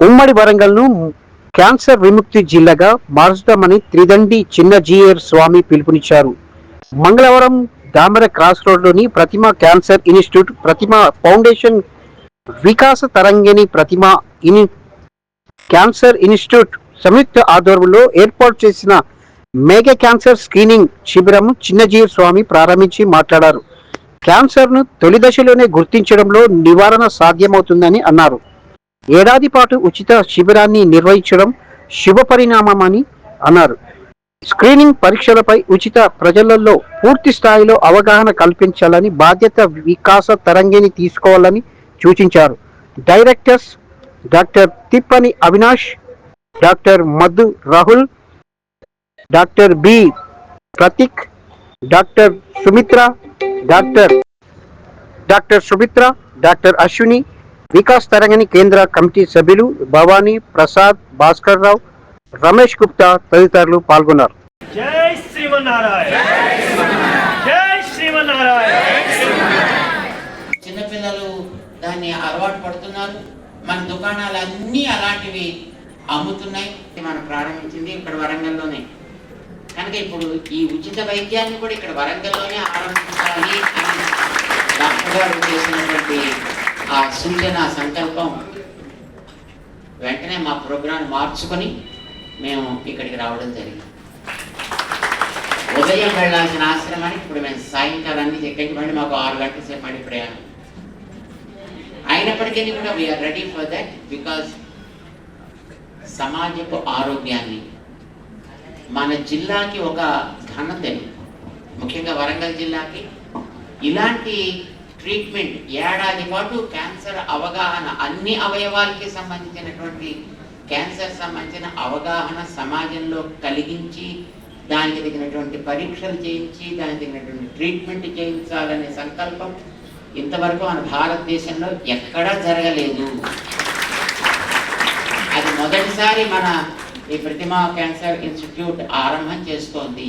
ఉమ్మడి వరంగల్ను క్యాన్సర్ విముక్తి జిల్లాగా మార్చుదామని త్రిదండి చిన్నజీయర్ స్వామి పిలుపునిచ్చారు. మంగళవారం దామర క్రాస్ రోడ్లోని Prathima cancer institute Prathima foundation Vikasa Tarangini Prathima in cancer institute సంయుక్త ఆధ్వర్యంలో ఏర్పాటు చేసిన మేఘ క్యాన్సర్ స్క్రీనింగ్ శిబిరం చిన్నజీవి స్వామి ప్రారంభించి మాట్లాడారు. క్యాన్సర్ను తొలి దశలోనే గుర్తించడంలో నివారణ సాధ్యమవుతుందని అన్నారు. ఏడాది పాటు ఉచిత శిబిరాన్ని నిర్వహించడం శుభ పరిణామమని అన్నారు. స్క్రీనింగ్ పరీక్షలపై ఉచిత ప్రజలలో పూర్తి స్థాయిలో అవగాహన కల్పించాలని బాధ్యత వికాస తరంగిని తీసుకోవాలని సూచించారు. Directors doctor Tippani Avinash doctor Madhu Rahul doctor B Prateek doctor Sumitra doctor doctor Sumitra doctor Ashwini Vikas Tarangini కేంద్ర కమిటీ సభ్యులు భవానీ ప్రసాద్ భాస్కర్ రావు రమేష్ గుప్తా తదితరులు పాల్గొన్నారు. జై శ్రీమన్నారాయణ జై శ్రీమన్నారాయణ చిన్నపిల్లలు దాన్ని అలవాటు పడుతున్నారు. మన దుకాణాలు అన్నీ అలాంటివి అమ్ముతున్నాయి. మనం ప్రారంభించింది ఇక్కడ వరంగల్లోనే. కనుక ఇప్పుడు ఈ ఉచిత వైద్యాన్ని కూడా ఇక్కడ వరంగల్లోనే ఆరంభించాలి అని డాక్టర్ గారు చేసినటువంటి ఆ సూచన సంకల్పం వెంటనే మా ప్రోగ్రాం మార్చుకొని మేము ఇక్కడికి రావడం జరిగింది. ఉదయం వెళ్ళాల్సిన ఆశ్రమానికి ఇప్పుడు మేము సాయంకాలాన్ని ఇక్కడికి మళ్ళీ మాకు ఆరు గంటల సేపు మళ్ళీ ప్రయాణం. అయినప్పటికీ కూడా we are ready for that because సమాజపు ఆరోగ్యాన్ని మన జిల్లాకి ఒక ఘనతని ముఖ్యంగా వరంగల్ జిల్లాకి ఇలాంటి ట్రీట్మెంట్. ఏడాది పాటు క్యాన్సర్ అవగాహన అన్ని అవయవాలకి సంబంధించినటువంటి క్యాన్సర్ సంబంధించిన అవగాహన సమాజంలో కలిగించి దానికి తగినటువంటి పరీక్షలు చేయించి దానికి తగినటువంటి ట్రీట్మెంట్ చేయించాలనే సంకల్పం ఇంతవరకు మన భారతదేశంలో ఎక్కడా జరగలేదు. అది మొదటిసారి మన ఈ ప్రతిమా క్యాన్సర్ ఇన్స్టిట్యూట్ ఆరంభం చేస్తోంది.